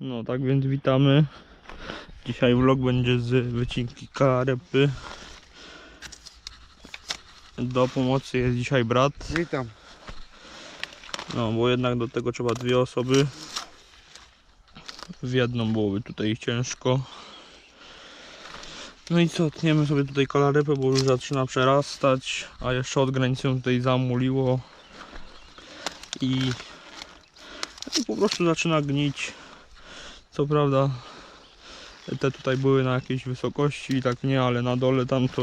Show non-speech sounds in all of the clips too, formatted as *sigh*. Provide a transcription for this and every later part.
No tak więc witamy. Dzisiaj vlog będzie z wycinki karepy. Do pomocy jest dzisiaj brat. Witam. No bo jednak do tego trzeba dwie osoby. W jedną byłoby tutaj ciężko. No i co, tniemy sobie tutaj kalarepę, bo już zaczyna przerastać, a jeszcze od granicy tutaj zamuliło i, i po prostu zaczyna gnić. Co prawda te tutaj były na jakiejś wysokości i tak nie, ale na dole tam to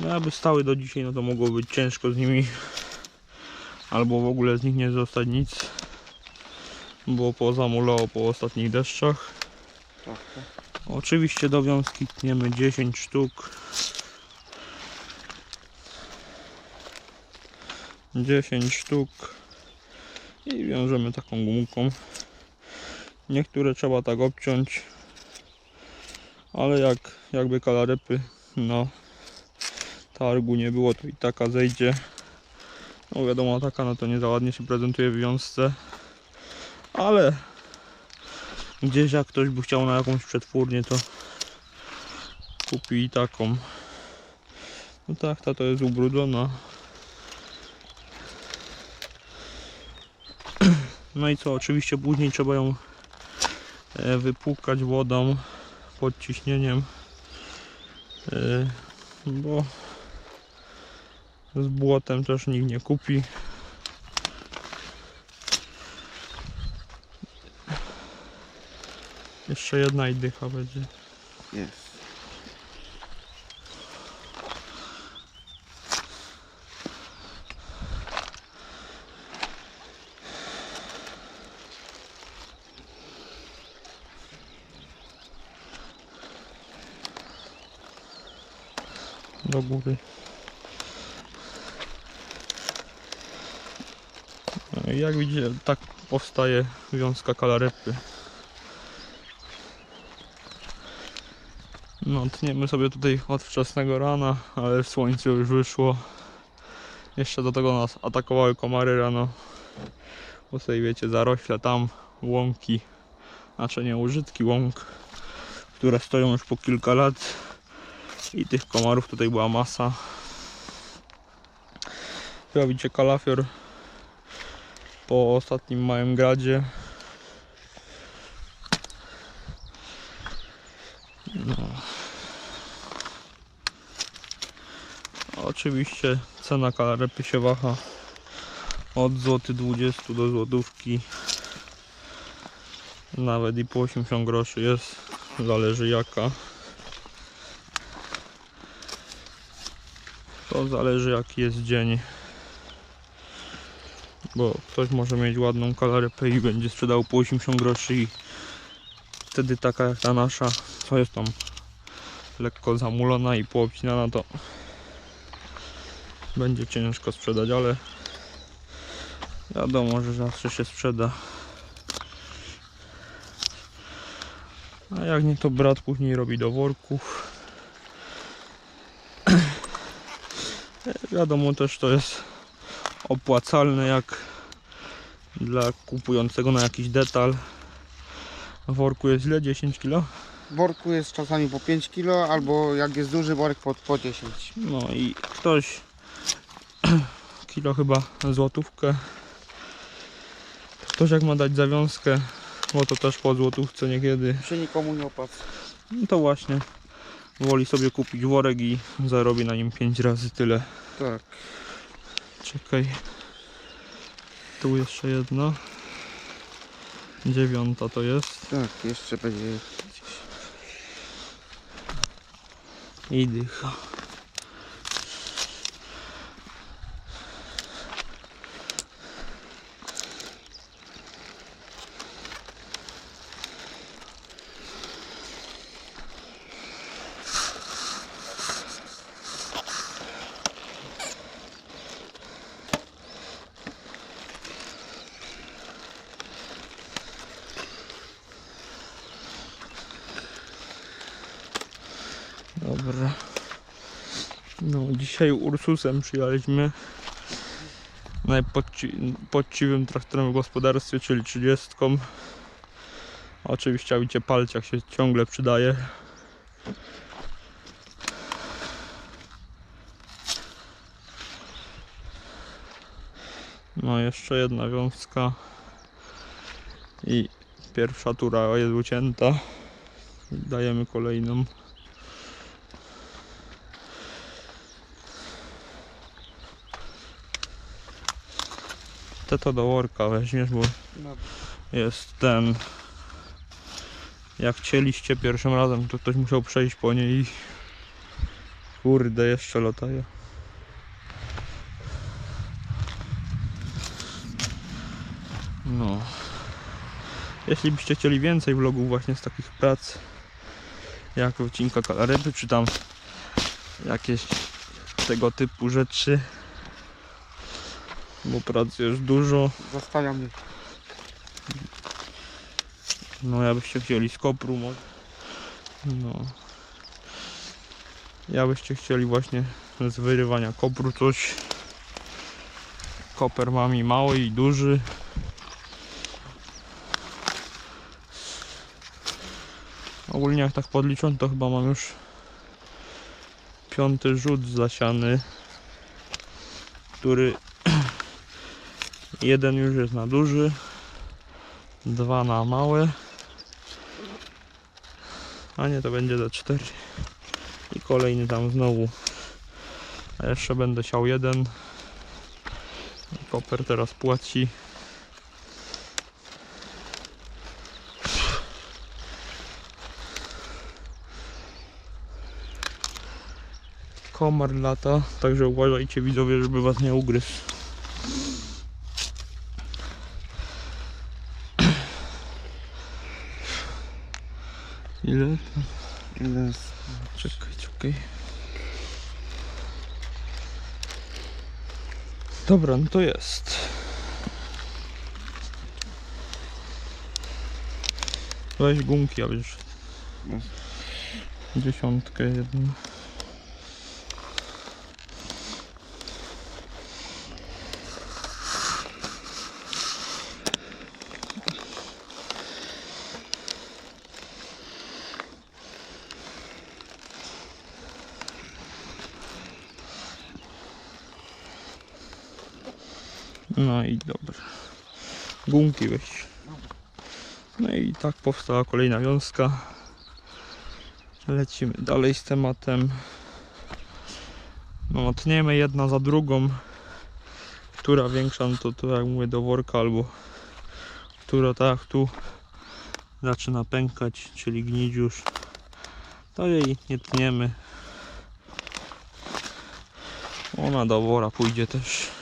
no jakby stały do dzisiaj, no to mogło być ciężko z nimi albo w ogóle z nich nie zostać nic, bo pozamulało po ostatnich deszczach. Oczywiście do wiązki tniemy 10 sztuk. 10 sztuk i wiążemy taką gumką. Niektóre trzeba tak obciąć, ale jak jakby kalarepy na targu nie było, to i taka zejdzie. No wiadomo, taka no to nie za ładnie się prezentuje w wiązce, ale Gdzieś jak ktoś by chciał na jakąś przetwórnię, to kupi i taką. No tak, ta to jest ubrudzona. *clears throat* No i co, oczywiście później trzeba ją wypłukać wodą pod ciśnieniem, e, bo z błotem też nikt nie kupi. Jeszcze jedna i dycha będzie. Jest. Do góry. No jak widzicie, tak powstaje wiązka kalarepy. No, tniemy sobie tutaj od wczesnego rana, ale słońce już wyszło. Jeszcze do tego nas atakowały komary rano. Bo sobie wiecie, zarośle tam, łąki, znaczy nie użytki łąk, które stoją już po kilka lat. I tych komarów tutaj była masa. Widzicie kalafior po ostatnim małym gradzie. No. Oczywiście cena kalarepy się waha od złoty 20 do złotówki. Nawet i po 80 groszy jest, zależy jaka. To zależy jaki jest dzień. Bo ktoś może mieć ładną kalarepę i będzie sprzedał po 80 groszy i wtedy taka jak ta nasza, co jest tam lekko zamulona i poobcinana to będzie ciężko sprzedać, ale wiadomo, że zawsze się sprzeda. A jak nie to brat później robi do worków. Wiadomo też to jest opłacalne jak dla kupującego na jakiś detal. W worku jest ile? 10 kg? W worku jest czasami po 5 kg, albo jak jest duży worek po, po 10. No i ktoś *clears throat* kilo chyba złotówkę. Ktoś jak ma dać zawiązkę, bo to też po złotówce niekiedy, Się nikomu nie opłaca. no to właśnie woli sobie kupić worek i zarobi na nim 5 razy tyle. Tak. Czekaj. Tu jeszcze jedna. Dziewiąta to jest. Tak, jeszcze będzie. I dycha. Dobra. No, dzisiaj Ursusem przyjechaliśmy. Najpoczciwym traktorem w gospodarstwie, czyli 30. Oczywiście widzicie palciak się ciągle przydaje. No jeszcze jedna wiązka i pierwsza tura jest ucięta. Dajemy kolejną. Te to do worka weźmiesz, bo jest ten. Jak cieliście pierwszym razem, to ktoś musiał przejść po niej i kurde, jeszcze lataje. No. Jeśli byście chcieli więcej vlogów właśnie z takich prac, jak odcinka kalaryby, czy tam jakieś tego typu rzeczy, bo pracy jest dużo, zostawiam mnie. No jakbyście chcieli z kopru może. No. Jakbyście chcieli właśnie z wyrywania kopru coś. Koper mam i mały i duży. Ogólnie jak tak podliczą to chyba mam już piąty rzut zasiany, który jeden już jest na duży, dwa na małe. A nie, to będzie za 4. I kolejny tam znowu. A jeszcze będę siał jeden. Koper teraz płaci. Komar lata, także uważajcie widzowie, żeby was nie ugryzł. Ile? Z... Czekaj, czekaj. Dobra, no to jest. Weź gumki, a wiesz. No. Dziesiątkę jedną. No i dobra. Gumki weź. No i tak powstała kolejna wiązka. Lecimy dalej z tematem. No, tniemy jedna za drugą. Która większa, no to, jak mówię do worka, albo która tak tu zaczyna pękać, czyli gnić już. To jej nie tniemy. Ona do wora pójdzie też.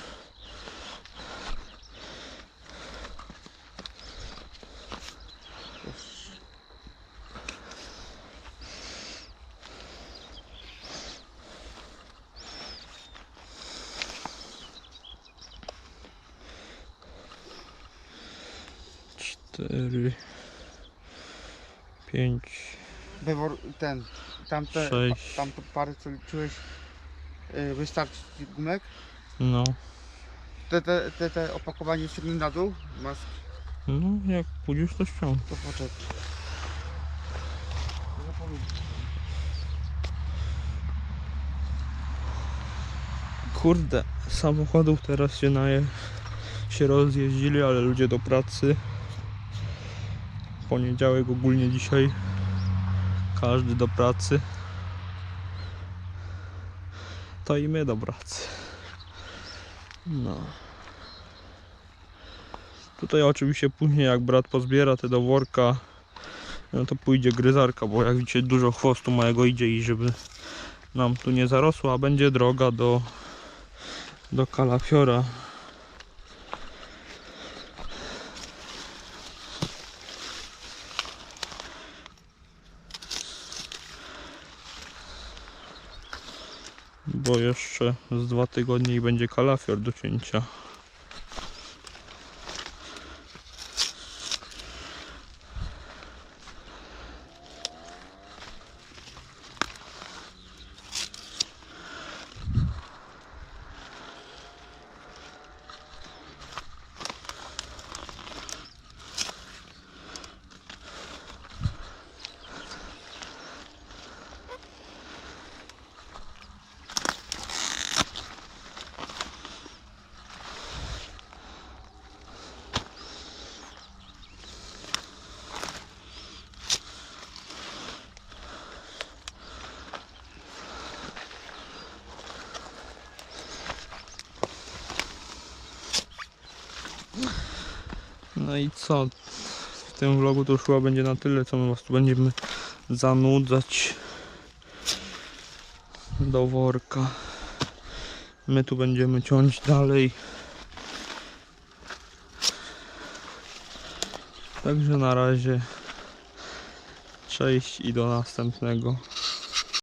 Cztery, pięć, Wywor, ten, tamte, Sześć. tamte pary co liczyłeś, yy, wystarczy ci gumek? no, Te, te, te, te opakowanie ściągnij na dół, masz, no jak pójdziesz to ściąg. to poczekaj. Kurde, samochodów teraz się naje, się rozjeździli, ale ludzie do pracy. Poniedziałek ogólnie dzisiaj, każdy do pracy. To i my do pracy. No. Tutaj oczywiście później jak brat pozbiera te do worka, no to pójdzie gryzarka, bo jak widzicie dużo chwostu mojego idzie i żeby nam tu nie zarosło, a będzie droga do do kalafiora. Bo jeszcze z dwa tygodnie i będzie kalafior do cięcia. No i co? W tym vlogu to już chyba będzie na tyle, co my was tu będziemy zanudzać do worka. My tu będziemy ciąć dalej. Także na razie. Cześć i do następnego.